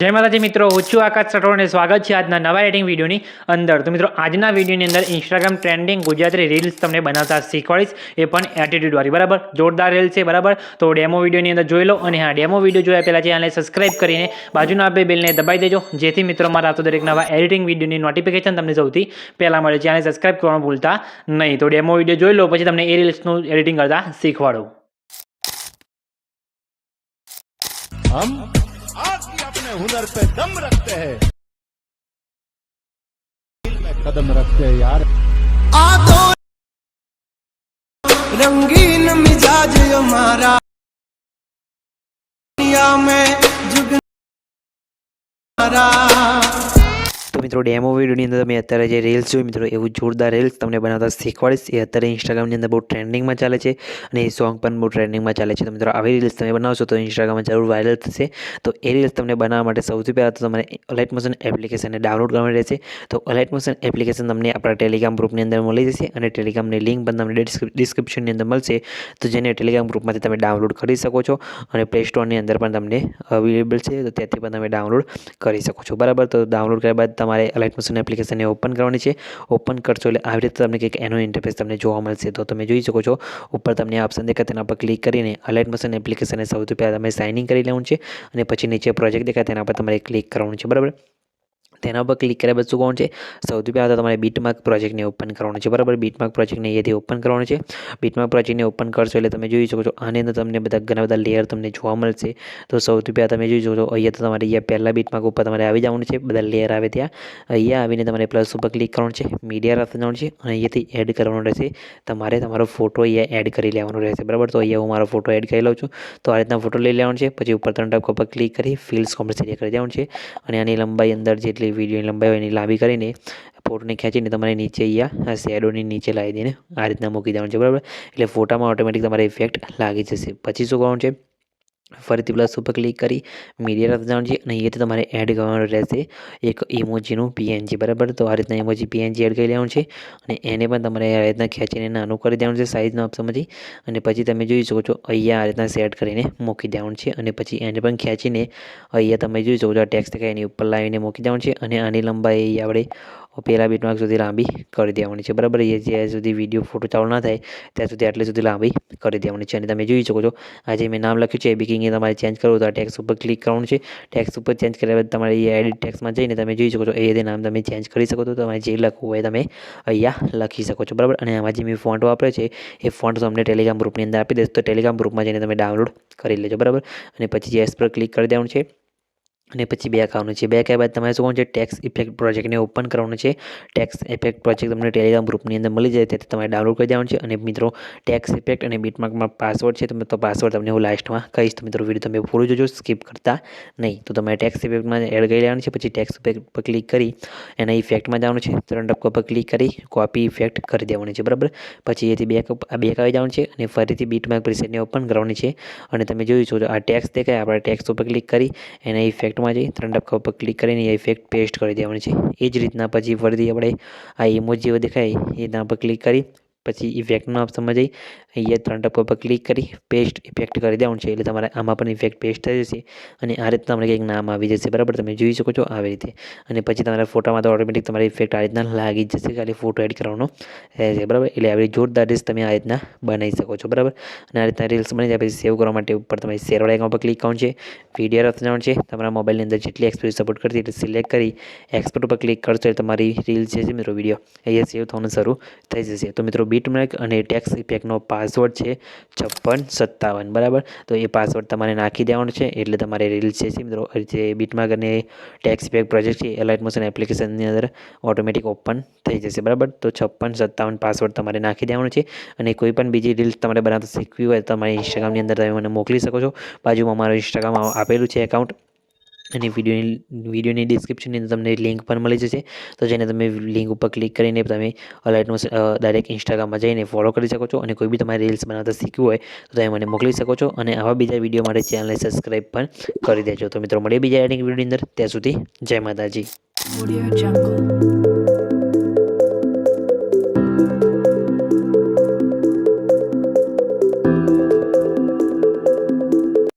જય માતાજી મિત્રો, હું છું આકાશ રાઠોડ સ્વાગત છે આજના નવા એડિંગ વિડીયોની અંદર. તો મિત્રો, આજના વિડીયોની અંદર ઇન્સ્ટાગ્રામ ટ્રેન્ડિંગ ગુજરાતી રીલ્સ તમને બનાવતા શીખવાડીશ. એ પણ એટીટ્યુડવાળી બરાબર? જોરદાર રીલ્સ છે, બરાબર? તો ડેમો વિડીયોની અંદર જોઈ લો અને હા ડેમો વીડિયો જોયા પહેલાં ચેનલને સબસ્ક્રાઇબ કરીને બાજુના બે બેલને દબાઈ દેજો. જેથી મિત્રો, મારા આવતો દરેક નવા એડિટિંગ વિડીયોની નોટિફિકેશન તમને સૌથી પહેલાં મળે. ચેનલ સબસ્ક્રાઇબ કરવાનું ભૂલતા નહીં. તો ડેમો વીડિયો જોઈ લો, પછી તમને એ રીલ્સનું એડિટિંગ કરતા શીખવાડું. हम भी अपने हुनर पे दम रखते हैं। कदम रखते हैं यार। आ तो रंगीन मिजाज हमारा। दुनिया में તો મિત્રો, ડેમો વિડીયોની અંદર તમે અત્યારે જે રીલ્સ જોઈ મિત્રો એવું જોરદાર રીલ્સ તમને બનાવતા શીખવાડીશ. એ અત્યારે ઇન્સ્ટાગ્રામની અંદર બહુ ટ્રેન્ડિંગમાં ચાલે છે અને એ સોંગ પણ બહુ ટ્રેન્ડિંગમાં ચાલે છે. તો મિત્રો, આવી રીલ્સ તમે બનાવશો તો ઇન્સ્ટાગ્રામમાં જરૂર વાયરલ થશે. તો એ રીલ્સ તમને બનાવવા માટે સૌથી પહેલાં તો તમારે અલાઇટ મોશન એપ્લિકેશનને ડાઉનલોડ કરવાની રહેશે. તો અલાઇટ મોશન એપ્લિકેશન તમને આપણા ટેલિગ્રામ ગ્રુપની અંદર મળી જશે અને ટેલિગ્રામની લિંક પણ તમને ડિસ્ક્રિપ્શનની અંદર મળશે. તો જેને ટેલિગ્રામ ગ્રુપમાંથી તમે ડાઉનલોડ કરી શકો છો અને પ્લે સ્ટોરની અંદર પણ તમને અવેલેબલ છે. તો ત્યાંથી પણ તમે ડાઉનલોડ કરી શકો છો. બરાબર? તો ડાઉનલોડ કર્યા બાદ તમારે અલાઇટ મોશન એપ્લિકેશનને ઓપન કરવાની છે. ઓપન કરશો એટલે આવી રીતે તમને કંઈક એનો ઇન્ટરફેસ તમને જોવા મળશે. તો તમે જોઈ શકો છો, ઉપર તમને ઓપ્શન દેખાય તેના પર ક્લિક કરીને અલાઇટ મોશન એપ્લિકેશનને સૌથી પહેલાં તમે સાઇન ઇન કરી લેવાનું છે અને પછી નીચે પ્રોજેક્ટ દેખાય તેના પર તમારે ક્લિક કરવાનું છે. બરાબર? તેના પર ક્લિક કર્યા બધું કરવાનું છે? સૌથી પહેલાં તો તમારે બીટમાર્ક પ્રોજેક્ટને ઓપન કરવાનું છે, બરાબર? બીટમાર્ક પ્રોજેક્ટને અહીંયાથી ઓપન કરવાનું છે. બીટમાર્ક પ્રોજેક્ટને ઓપન કરશો એટલે તમે જોઈ શકો છો, આની અંદર તમને બધા ઘણા બધા લેયર તમને જોવા મળશે. તો સૌથી પહેલાં તમે જોઈ શકો છો, અહીંયા તો તમારે અહીંયા પહેલાં બીટમાર્ક ઉપર તમારે આવી જવાનું છે, બધા લેયર આવે ત્યાં. અહીંયા આવીને તમારે પ્લસ ઉપર ક્લિક કરવાનું છે મીડિયા રાખી જવાનું છે, અને અહીંયાથી એડ કરવાનું રહેશે. તમારે તમારો ફોટો અહીંયા એડ કરી લેવાનો રહેશે, બરાબર? તો અહીંયા હું મારો ફોટો એડ કરી લઉં છું. તો આ રીતના ફોટો લઈ લેવાનો છે, પછી ઉપર ત્રણ ટપકા પર ક્લિક કરી ફિલ્સ કોમ્પ્રેસ કરી દેવાનું છે. અને આની લંબાઈ અંદર જેટલી વિડીયોની લંબાઈ હોય એની લાંબી કરીને ફોટોને ખેંચીને તમારે નીચે અહીંયા શેડોની નીચે લાવી દઈને આ રીતના મૂકી દેવાનું છે, બરાબર? એટલે ફોટામાં ઓટોમેટિક તમારે ઇફેક્ટ લાગી જશે. પછી શું કરવાનું છે? ફરીથી પ્લસ ઉપર ક્લિક કરી મીડિયા રાખી જવાનું છે અને અહીંયાથી તમારે એડ કરવાનું રહેશે એક ઇમોજીનું પીએનજી બરાબર? તો આ રીતના ઇમોજી પીએનજી એડ કરી લેવાનું છે અને એને પણ તમારે આ રીતના ખેંચીને નાનું કરી દેવાનું છે સાઇઝનો ઓપ્શનમાંથી અને પછી તમે જોઈ શકો છો અહીંયા આ રીતના સેટ કરીને મૂકી દેવાનું છે અને પછી એને પણ ખેંચીને અહીંયા તમે જોઈ શકો છો આ ટેક્સ્ટ એની ઉપર લાવીને મૂકી દેવાનું છે અને આની લંબાઈ આપણે પહેલા બીટમાર્ક સુધી લાંબી કરી દેવાની છે. બરાબર? એ જ્યાં સુધી વીડિયો ફોટો ચાલુ ના થાય, ત્યાં સુધી આટલી સુધી લાંબી કરી દેવાની છે. અને તમે જોઈ શકો છો, આજે મેં નામ લખ્યું છે બિકિંગ એ તમારે ચેન્જ કરવું તો આ ટેક્સ ઉપર ક્લિક કરવાનું છે. ટેક્સ ઉપર ચેન્જ કર્યા બાદ તમારે એ એડિટ ટેક્સમાં જઈને તમે જોઈ શકો છો, એ રીતે નામ તમે ચેન્જ કરી શકો છો. તમારે જે લખવું હોય તમે અહીંયા લખી શકો છો. બરાબર? અને આમાં જે મેં ફોન્ટ વાપરે છે, એ ફોન્ટ તમને ટેલિગ્રામ ગ્રુપની અંદર આપી દઈશ. તો ટેલિગ્રામ ગ્રુપમાં જઈને તમે ડાઉનલોડ કરી લેજો. બરાબર? અને પછી જે એસ પર ક્લિક કરી દેવાનું છે અને પછી બેક આવવાનું છે. બેક આવ્યા બાદ તમારે શું છે? ટેક્સ ઇફેક્ટ પ્રોજેક્ટને ઓપન કરવાનું છે. ટેક્સ ઇફેક્ટ પ્રોજેક્ટ તમને ટેલિગ્રામ ગ્રુપની અંદર મળી જાય. તેથી તમારે ડાઉનલોડ કરી દેવાનું છે. અને મિત્રો ટેક્સ ઇફેક્ટ અને બીટમાર્કમાં પાસવર્ડ છે. તમે તો પાસવર્ડ તમને હું લાસ્ટમાં કહીશ. તો મિત્રો વીડિયો તમે પૂરું જોજો. સ્કીપ કરતા નહીં. તો તમારે ટેક્સ ઇફેક્ટમાં એડ કરી લેવાનું છે. પછી ટેક્સ ઇફેક્ટ પર ક્લિક કરી એના ઇફેક્ટમાં જવાનું છે. ત્રણ ટપકો પર ક્લિક કરી કોપી ઇફેક્ટ કરી દેવાની છે. બરાબર? પછી એથી બેક આ બેક આવી જવાનું છે. અને ફરીથી બીટમાર્ક પ્રિસેટને ઓપન કરવાની છે. અને તમે શકો છો આ ટેક્સ દેખાય, આપણે ટેક્સ ઉપર ક્લિક કરી એના ઇફેક્ટમાં જઈ ત્રણ ડબકા ઉપર ક્લિક કરીને એ ઇફેક્ટ પેસ્ટ કરી દેવાની છે. એ જ રીતના પછી ફરીથી આપણે આ ઇમોજીઓ દેખાય, એના પર ક્લિક કરી પછી ઇફેક્ટનો ઓપ્શનમાં જઈ અહીંયા ત્રણ ટપ પર ક્લિક કરી પેસ્ટ ઇફેક્ટ કરી દેવાનું છે. એટલે તમારે આમાં પણ ઇફેક્ટ પેસ્ટ થઈ જશે અને આ રીતે તમને કંઈક નામ આવી જશે. બરાબર? તમે જોઈ શકો છો આવી રીતે. અને પછી તમારા ફોટામાં તો ઓટોમેટિક તમારી ઇફેક્ટ આ રીતના લાગી જશે. ખાલી ફોટો એડ કરવાનો રહેશે બરાબર? એટલે આવી જોરદાર રીલ્સ તમે આ રીતના બનાવી શકો છો. બરાબર? અને આ રીતના રીલ્સ બની જાય પછી સેવ કરવા માટે ઉપર તમે શેરવાળા આઇકન પર ક્લિક કરવાનું છે. વીડિયો જવાનું છે. તમારા મોબાઈલની અંદર જેટલી એક્સપોર્ટ સપોર્ટ કરતી એટલે સિલેક્ટ કરી એક્સપોર્ટ ઉપર ક્લિક કરશો એટલે તમારી રીલ છે મિત્રો વીડિયો અહીંયા સેવ થવાનું શરૂ થઈ જશે. તો મિત્રો બીટમેક અને ટેક્સ ઇફેક્ટનો પાસવર્ડ છે છપ્પન સત્તાવન, બરાબર? તો એ પાસવર્ડ તમારે નાખી દેવાનો છે. એટલે તમારે રીલ્સ છે મિત્રો જે બીટમાર્ક અને ટેક્સ ઇફેક્ટ પ્રોજેક્ટ છે એલાઇટ મોશન એપ્લિકેશનની અંદર ઓટોમેટિક ઓપન થઈ જશે, બરાબર? તો છપ્પન સત્તાવન પાસવર્ડ તમારે નાખી દેવાનો છે. અને કોઈ પણ બીજી રીલ્સ તમારે બનાવતા શીખવી હોય તો તમારે ઇન્સ્ટાગ્રામની અંદર તમે મને મોકલી શકો છો. બાજુમાં મારું ઇન્સ્ટાગ્રામ આપેલું છે એકાઉન્ટ અને વિડીયોની વિડીયોની ડિસ્ક્રિપ્શનની તમને લિંક પણ મળી જશે. તો જેને તમે લિંક ઉપર ક્લિક કરીને તમે અલાઇટનો ડાયરેક્ટ ઇન્સ્ટાગ્રામમાં જઈને ફોલો કરી શકો છો અને કોઈ બી તમારે રીલ્સ બનાવતા શીખવું હોય, તો તમે મને મોકલી શકો છો અને આવા બીજા વીડિયો માટે ચેનલને સબસ્ક્રાઈબ પણ કરી દેજો. તો મિત્રો, મળીએ બીજા એડિંગ વિડીયોની અંદર. ત્યાં સુધી જય માતાજી.